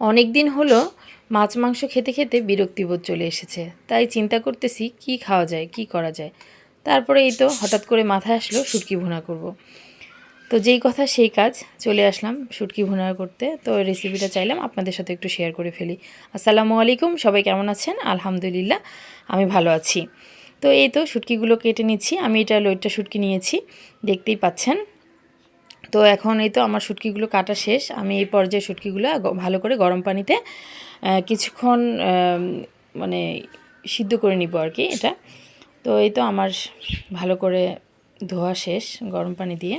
অনেক দিন হলো মাছ মাংস খেতে খেতে বিরক্তিবোধ চলে এসেছে। তাই চিন্তা করতেছি, কি খাওয়া যায়, কি করা যায়? তারপরে এই তো হঠাৎ করে মাথায় আসলো শুটকি ভুনা করব। তো যেই কথা সেই কাজ, চলে আসলাম শুটকি ভুনা করতে। তো রেসিপিটা চাইলাম আপনাদের সাথে একটু শেয়ার করে ফেলি। আসসালামু আলাইকুম, সবাই কেমন আছেন? আলহামদুলিল্লাহ, আমি ভালো আছি। তো এই তো শুটকিগুলো কেটে নিচ্ছি। আমি এটা লইট্টা শুটকি নিয়েছি, দেখতেই পাচ্ছেন। তো এখন এই তো আমার শুটকিগুলো কাটা শেষ। আমি এই পর্যায়ে শুটকিগুলো ভালো করে গরম পানিতে কিছুক্ষণ মানে সিদ্ধ করে নিব আর কি এটা। তো এই তো আমার ভালো করে ধোয়া শেষ গরম পানি দিয়ে।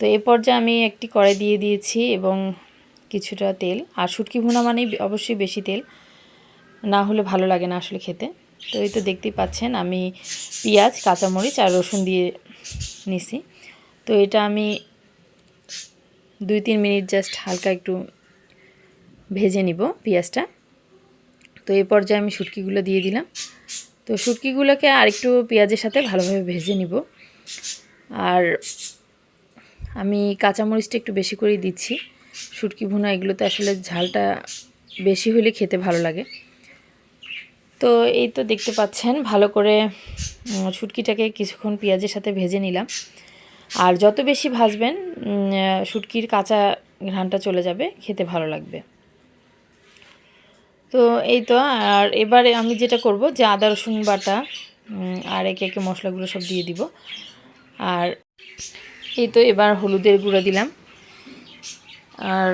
তো এই পর্যায়ে আমি একটি কড়াই দিয়ে দিয়েছি এবং কিছুটা তেল। আর শুটকি ভুনা মানেই অবশ্যই বেশি তেল। না হলে ভালো লাগে না আসলে খেতে। তো এই তো দেখতেই পাচ্ছেন আমি পেঁয়াজ, কাঁচামরিচ আর রসুন দিয়ে নিছি। তো এটা আমি দুই তিন মিনিট জাস্ট হালকা একটু ভেজে নিব পেঁয়াজটা। তো এই পর্যায়ে আমি শুটকিগুলো দিয়ে দিলাম। তো শুটকিগুলোকে আরেকটু পেঁয়াজের সাথে ভালোভাবে ভেজে নিব। আর আমি কাঁচামরিচটা একটু বেশি করেই দিচ্ছি। শুটকি ভুনা এগুলোতে আসলে ঝালটা বেশি হলে খেতে ভালো লাগে। তো এই তো দেখতে পাচ্ছেন, ভালো করে শুটকিটাকে কিছুক্ষণ পেঁয়াজের সাথে ভেজে নিলাম। আর যত বেশি ভাজবেন শুটকির কাঁচা ঘ্রাণটা চলে যাবে, খেতে ভালো লাগবে। তো এই তো, আর এবারে আমি যেটা করব, যে আদা, রসুন বাটা আর একে একে মশলাগুলো সব দিয়ে দিব। আর এই তো এবার হলুদের গুঁড়া দিলাম। আর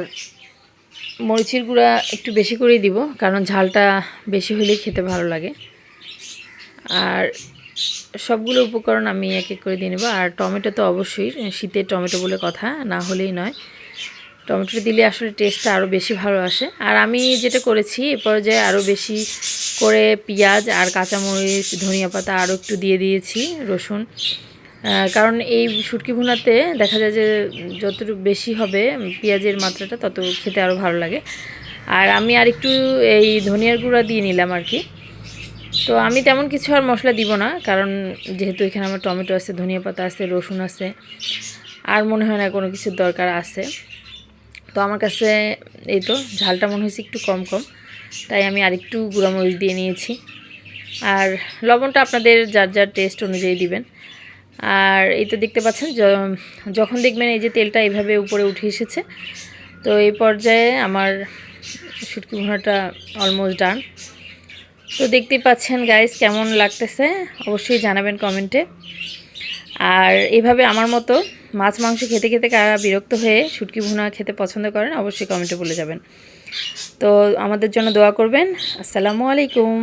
মরিচের গুঁড়া একটু বেশি করেই দিব, কারণ ঝালটা বেশি হলেই খেতে ভালো লাগে। আর সবগুলো উপকরণ আমি এক এক করে দিয়ে নেব। আর টমেটো তো অবশ্যই শীতের টমেটো বলে কথা, না হলেই নয়। টমেটো দিলে আসলে টেস্টটা আরও বেশি ভালো আসে। আর আমি যেটা করেছি, এ পর্যায়ে আরও বেশি করে পেঁয়াজ আর কাঁচামরিচ, ধনিয়া পাতা আরও একটু দিয়ে দিয়েছি, রসুন। কারণ এই শুটকি ভুনাতে দেখা যায় যে যতটুকু বেশি হবে পেঁয়াজের মাত্রাটা, তত খেতে আরও ভালো লাগে। আর আমি আর একটু এই ধনিয়ার গুঁড়া দিয়ে নিলাম আর কি। তো আমি তেমন কিছু আর মশলা দিব না কারণ যেহেতু এখানে আমার টমেটো আছে ধনিয়া পাতা আছে রসুন আছে আর মনে হয় না কোনো কিছুর দরকার আছে। তো আমার কাছে এই তো ঝালটা মনে হয়েছে একটু কম কম তাই আমি আরেকটু গুঁড়ামরিচ দিয়ে নিয়েছি। আর লবণটা আপনাদের যার যার টেস্ট অনুযায়ী দিবেন। আর এই তো দেখতে পাচ্ছেন যখন দেখবেন এই যে তেলটা এইভাবে উপরে উঠে এসেছে তো এই পর্যায়ে আমার শুটকি ভুনাটা অলমোস্ট ডান তো দেখতেই পাচ্ছেন গাইস কেমন লাগতেছে? অবশ্যই জানাবেন কমেন্টে আর এভাবে আমার মতো মাছ মাংস খেতে খেতে কারা বিরক্ত হয়ে শুটকি ভুনা খেতে পছন্দ করেন, অবশ্যই কমেন্টে বলে যাবেন। তো আমাদের জন্য দোয়া করবেন। আসসালামু আলাইকুম।